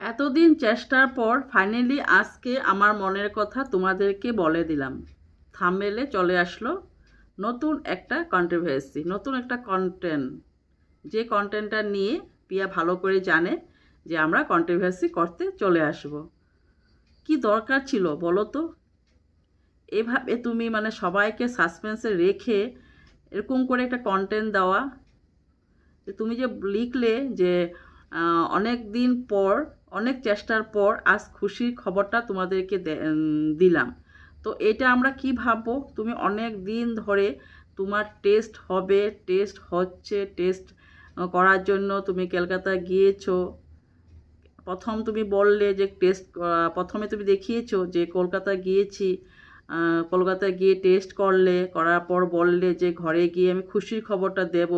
এতদিন চেষ্টার পর ফাইনালি আজকে আমার মনের কথা তোমাদেরকে বলে দিলাম। থামবেলে চলে আসলো নতুন একটা কন্ট্রোভার্সি নতুন একটা কন্টেন্ট যে কন্টেন্টটা নিয়ে পিয়া ভালো করে জানে যে আমরা কন্ট্রোভার্সি করতে চলে আসব। কি দরকার ছিল বলো তো? এভাবে তুমি মানে সবাইকে সাসপেন্সে রেখে এরকম করে একটা কন্টেন্ট দেওয়া তুমি যে লিখলে যে অনেক দিন পর অনেক চেষ্টার পর আজ খুশির খবরটা তোমাদেরকে দিলাম। তো এটা আমরা কি ভাববো? তুমি অনেক দিন ধরে তোমার টেস্ট হবে টেস্ট হচ্ছে টেস্ট করার জন্য তুমি কলকাতা গিয়েছো। প্রথম তুমি বললে যে টেস্ট প্রথমে তুমি দেখিয়েছো যে কলকাতা গিয়েছি আহ, কলকাতায় গিয়ে টেস্ট করলে করার পর বললে যে ঘরে গিয়ে আমি খুশির খবরটা দেব।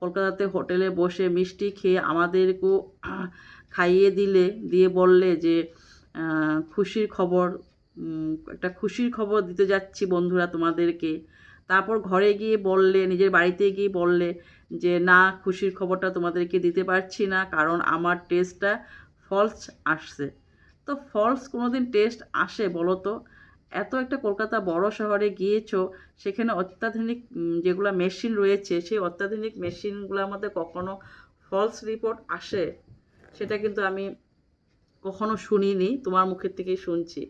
কলকাতাতে হোটেলে বসে মিষ্টি খেয়ে আমাদেরকেও খাইয়ে দিলে, দিয়ে বললে যে খুশির খবর একটা খুশির খবর দিতে যাচ্ছি বন্ধুরা তোমাদেরকে। তারপর ঘরে গিয়ে বললে, নিজের বাড়িতে গিয়ে বললে যে, না, খুশির খবরটা তোমাদেরকে দিতে পারছি না, কারণ আমার টেস্টটা ফলস আসছে। তো ফলস কোনোদিন টেস্ট আসে বলো তো? এত একটা কলকাতা বড় শহরে গিয়েছো, সেখানে অত্যাধুনিক যেগুলো মেশিন রয়েছে, সেই অত্যাধুনিক মেশিনগুলোর মধ্যে কখনো ফলস রিপোর্ট আসে? সেটা কিন্তু আমি কখনো শুনিনি, তোমার মুখের থেকেই শুনছি।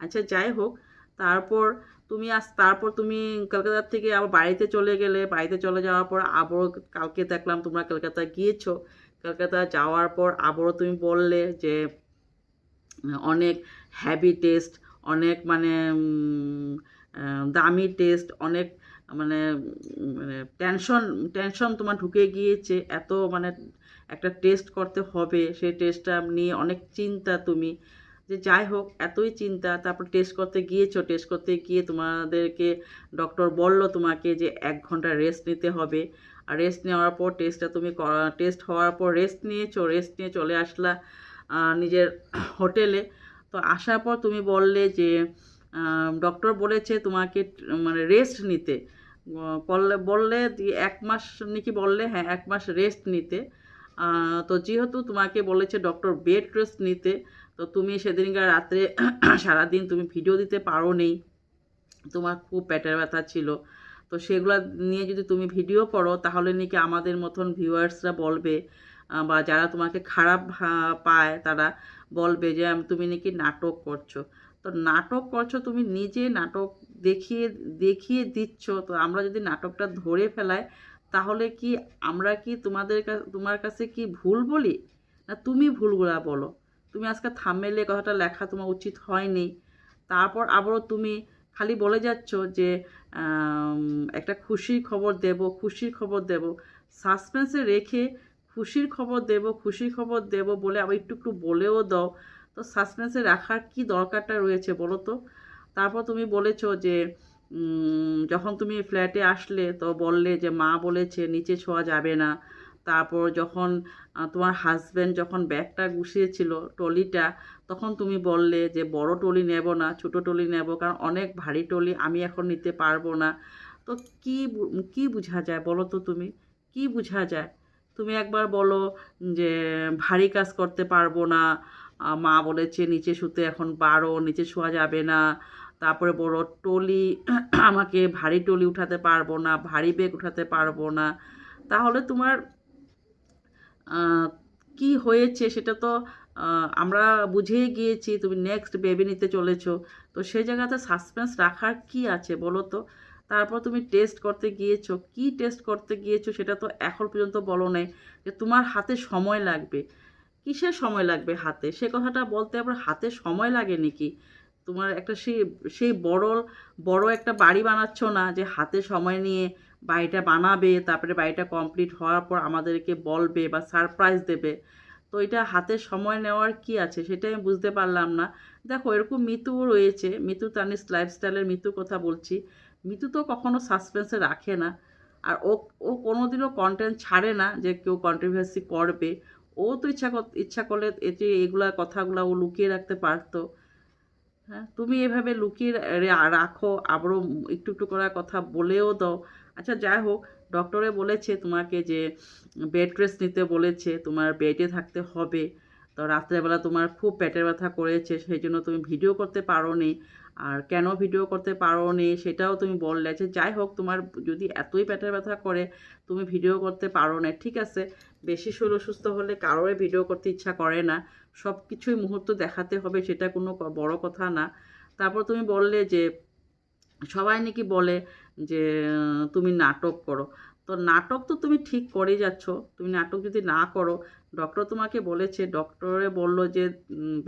আচ্ছা যাই হোক, তারপর তুমি আস তারপর তুমি কলকাতার থেকে আবার বাড়িতে চলে গেলে, বাড়িতে চলে যাওয়ার পর আবারও কালকে দেখলাম তোমরা কলকাতা গিয়েছো। কলকাতা যাওয়ার পর আবারও তুমি বললে যে, অনেক হ্যাভি টেস্ট অনেক মানে দামি টেস্ট অনেক মানে মানে টেনশন টেনশন তোমার ঢুকে গিয়েছে। এত মানে একটা টেস্ট করতে হবে সেই টেস্টটা নিয়ে অনেক চিন্তা তুমি। যে যাই হোক এতই চিন্তা তারপর টেস্ট করতে গিয়েছো টেস্ট করতে গিয়ে তোমাদেরকে ডক্টর বলল তোমাকে যে এক ঘণ্টা রেস্ট নিতে হবে। আর রেস্ট নেওয়ার পর টেস্টটা তুমি টেস্ট হওয়ার পর রেস্ট নিয়েছো রেস্ট নিয়ে চলে আসলা নিজের হোটেলে তো আসার পর তুমি বললে যে ডক্টর বলেছে তোমাকে মানে রেস্ট নিতে। আহ, বললে এক মাস নাকি বললে হ্যাঁ এক মাস রেস্ট নিতে। তো যেহেতু তোমাকে বলেছে ডক্টর বেড রেস্ট নিতে, তো তুমি সেদিনকার রাত্রে সারাদিন তুমি ভিডিও দিতে পারো নেই তোমার খুব পেটের ব্যথা ছিল। তো সেগুলো নিয়ে যদি তুমি ভিডিও করো, তাহলে নাকি আমাদের মতন ভিউয়ার্সরা বলবে বা যারা তোমাকে খারাপ পায়, তারা বলবে যে তুমি নাকি নাটক করছ। তো নাটক করছ, তুমি নিজে নাটক দেখিয়ে দেখিয়ে দিচ্ছ। তো আমরা যদি নাটকটা ধরে ফেলাই তাহলে কি আমরা কি তোমাদের তোমার কাছে কি ভুল বলি? না তুমি ভুলগুলা বলো। তুমি আজকে থামেলে কথাটা লেখা তোমার উচিত হয়নি। তারপর আবারও তুমি খালি বলে যাচ্ছ যে একটা খুশির খবর দেব, খুশির খবর দেব। সাসপেন্সে রেখে খুশির খবর দেব, খুশির খবর দেব বলে আবার একটু একটু বলেও দাও। তো সাসপেন্সে রাখার কি দরকারটা রয়েছে বলো তো? তারপর তুমি বলেছ যে যখন তুমি ফ্ল্যাটে আসলে, তো বললে যে, মা বলেছে নিচে ছোঁয়া যাবে না। তারপর যখন তোমার হাজব্যান্ড যখন ব্যাগটা গুছিয়েছিল টলিটা, তখন তুমি বললে যে, বড় টলি নেব না, ছোট টলি নেব, কারণ অনেক ভারী টলি আমি এখন নিতে পারব না। তো কি কি বোঝা যায় বলো তো তুমি? কি বোঝা যায়? তুমি একবার বলো যে, ভারী কাজ করতে পারব না। মা বলেছে নিচে শুতে এখন বারো নিচে শোয়া যাবে না। তারপরে বড় টলি, আমাকে ভারী টলি উঠাতে পারব না, ভারী ব্যাগ উঠাতে পারব না। তাহলে তোমার কি হয়েছে সেটা তো আমরা বুঝেই গিয়েছি, তুমি নেক্সট বেবি নিতে চলেছো। তো সেই জায়গাতে সাসপেন্স রাখার কি আছে বলো তো? তারপর তুমি টেস্ট করতে গিয়েছো, কি টেস্ট করতে গিয়েছো সেটা তো এখন পর্যন্ত বলো নাই, যে তোমার হাতে সময় লাগবে। কিসের সময় লাগবে হাতে? সে কথাটা বলতে আবার হাতে সময় লাগে নাকি? তোমার একটা সেই সেই বড় বড় একটা বাড়ি বানাচ্ছ না যে হাতে সময় নিয়ে বাড়িটা বানাবে, তারপরে বাড়িটা কমপ্লিট হওয়ার পর আমাদেরকে বলবে বা সারপ্রাইজ দেবে। তো এটা হাতে সময় নেওয়ার কি আছে সেটা আমি বুঝতে পারলাম না। দেখো, এরকম মিতুও রয়েছে, মিতু তানিস লাইফস্টাইলের মিতুর কথা বলছি। মিতু তো কখনো সাসপেন্সে রাখে না। আর ও ও কোনোদিনও কন্টেন্ট ছাড়ে না যে কেউ কন্ট্রোভার্সি করবে। ও তো ইচ্ছা ইচ্ছা করলে এতে এগুলা কথাগুলো ও লুকিয়ে রাখতে পারতো। হ্যাঁ তুমি এভাবে লুকিয়ে রাখো, আবারও একটু একটু করে কথা বলেও দাও। আচ্ছা যাই হোক ডক্টরে বলেছে তোমাকে যে বেড রেস্ট নিতে বলেছে, তোমার বেডে থাকতে হবে। তো রাত্রেবেলা তোমার খুব পেটের ব্যথা করেছে সেই জন্য তুমি ভিডিও করতে পারো নি আর কেন ভিডিও করতে পারো নি সেটাও তুমি বললে যে, যাই হোক, তোমার যদি এতই পেটের ব্যথা করে, তুমি ভিডিও করতে পারো না ঠিক আছে, বেশি শরীর অসুস্থ হলে কারোর ভিডিও করতে ইচ্ছা করে না। সব কিছুই মুহূর্ত দেখাতে হবে, সেটা কোনো বড় কথা না। তারপর তুমি বললে যে, সবাই নাকি বলে যে, তুমি নাটক করো। তো নাটক তো তুমি ঠিক করে যাচ্ছ। তুমি নাটক যদি না করো ডক্টর তোমাকে বলেছে ডক্টরে বলল যে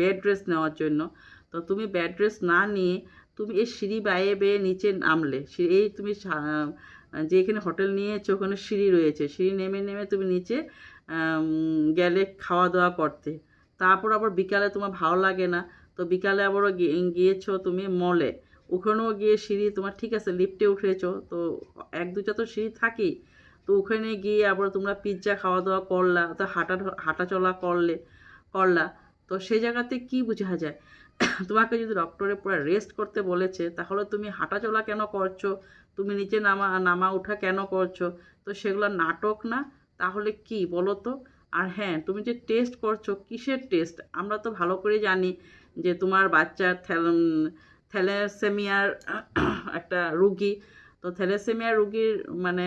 বেড রেস্ট নেওয়ার জন্য। তো তুমি বেড রেস্ট না নিয়ে তুমি এই সিঁড়ি বাইয়ে বেয়ে নিচে নামলে। এই তুমি যে এখানে হোটেল নিয়েছো, ওখানে সিঁড়ি রয়েছে। সিঁড়ি নেমে নেমে তুমি নিচে গেলে খাওয়া দাওয়া করতে। তারপর আবার বিকালে তোমার ভালো লাগে না। তো বিকালে আবারও গিয়েছো তুমি মলে ওখানেও গিয়ে সিঁড়ি তোমার ঠিক আছে লিফটে উঠেছো, তো এক দুটা তো সিঁড়ি থাকেই। তো ওখানে গিয়ে আবার তোমরা পিৎজা খাওয়া দাওয়া করলা তো হাঁটা হাঁটা চলা করলে, করলা। তো সেই জায়গাতে কি বোঝা যায়? তোমাকে যদি ডক্টরে পুরো রেস্ট করতে বলেছে, তাহলে তুমি হাঁটা চলা কেন করছ? তুমি নিচে নামা নামা ওঠা কেন করছ? তো সেগুলো নাটক না? তাহলে কি বলো তো? আর হ্যাঁ তুমি যে টেস্ট করছ, কিসের টেস্ট আমরা তো ভালো করে জানি যে তোমার বাচ্চার থ্যালাসেমিয়ার একটা রুগী। তো থ্যালাসেমিয়া রুগীর মানে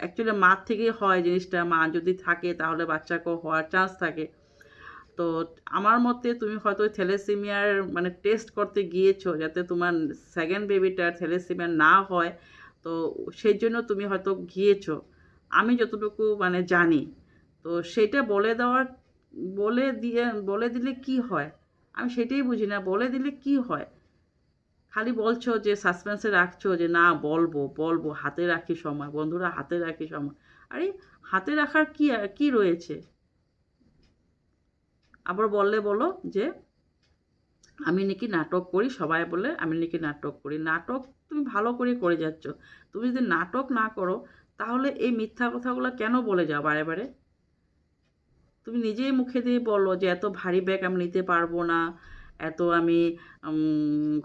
অ্যাকচুয়ালি মার থেকেই হয় জিনিসটা। মা যদি থাকে তাহলে বাচ্চাকেও হওয়ার চান্স থাকে। তো আমার মতে তুমি হয়তো থ্যালাসেমিয়ার মানে টেস্ট করতে গিয়েছো যাতে তোমার সেকেন্ড বেবিটার থ্যালাসেমিয়া না হয়। তো সেই জন্য তুমি হয়তো গিয়েছো। আমি যতটুকু মানে জানি। তো সেটা বলে দেওয়ার, বলে দিয়ে, বলে দিলে কি হয়? আমি সেটাই বুঝি না। বলে দিলে কি হয়? খালি বলছো যে সাসপেন্সে রাখছো যে না, বলব বলব, হাতে রাখি সময়, বন্ধুরা হাতে রাখি সময়। আরে হাতে রাখার কি কি রয়েছে? আবার বললে বলো যে, আমি নাকি নাটক করি, সবাই বলে আমি নাকি নাটক করি। নাটক তুমি ভালো করে করে যাচ্ছ। তুমি যদি নাটক না করো, তাহলে এই মিথ্যা কথাগুলো কেন বলে যাও বারে বারে? তুমি নিজেই মুখে দিয়ে বলো যে এত ভারী ব্যাগ আমি নিতে পারব না। এত আমি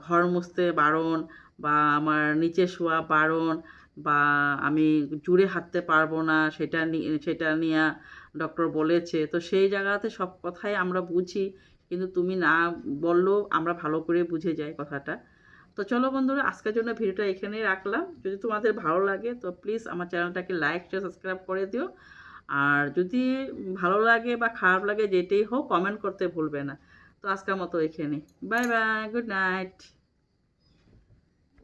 ঘর মুছতে বারণ বা আমার নিচে শোয়া বারণ বা আমি জুড়ে হাঁটতে পারব না, সেটা নিয়ে সেটা নিয়ে ডক্টর বলেছে। তো সেই জায়গাতে সব কথাই আমরা বুঝি, কিন্তু তুমি না বললেও আমরা ভালো করে বুঝে যাই কথাটা। তো চলো বন্ধুরা, আজকের জন্য ভিডিওটা এখানেই রাখলাম। যদি তোমাদের ভালো লাগে, তো প্লিজ আমার চ্যানেলটাকে লাইক শেয়ার সাবস্ক্রাইব করে দিও। আর যদি ভালো লাগে বা খারাপ লাগে, যেটাই হোক কমেন্ট করতে ভুলবে না। তো আজকের মতো এখানে। Bye bye good night.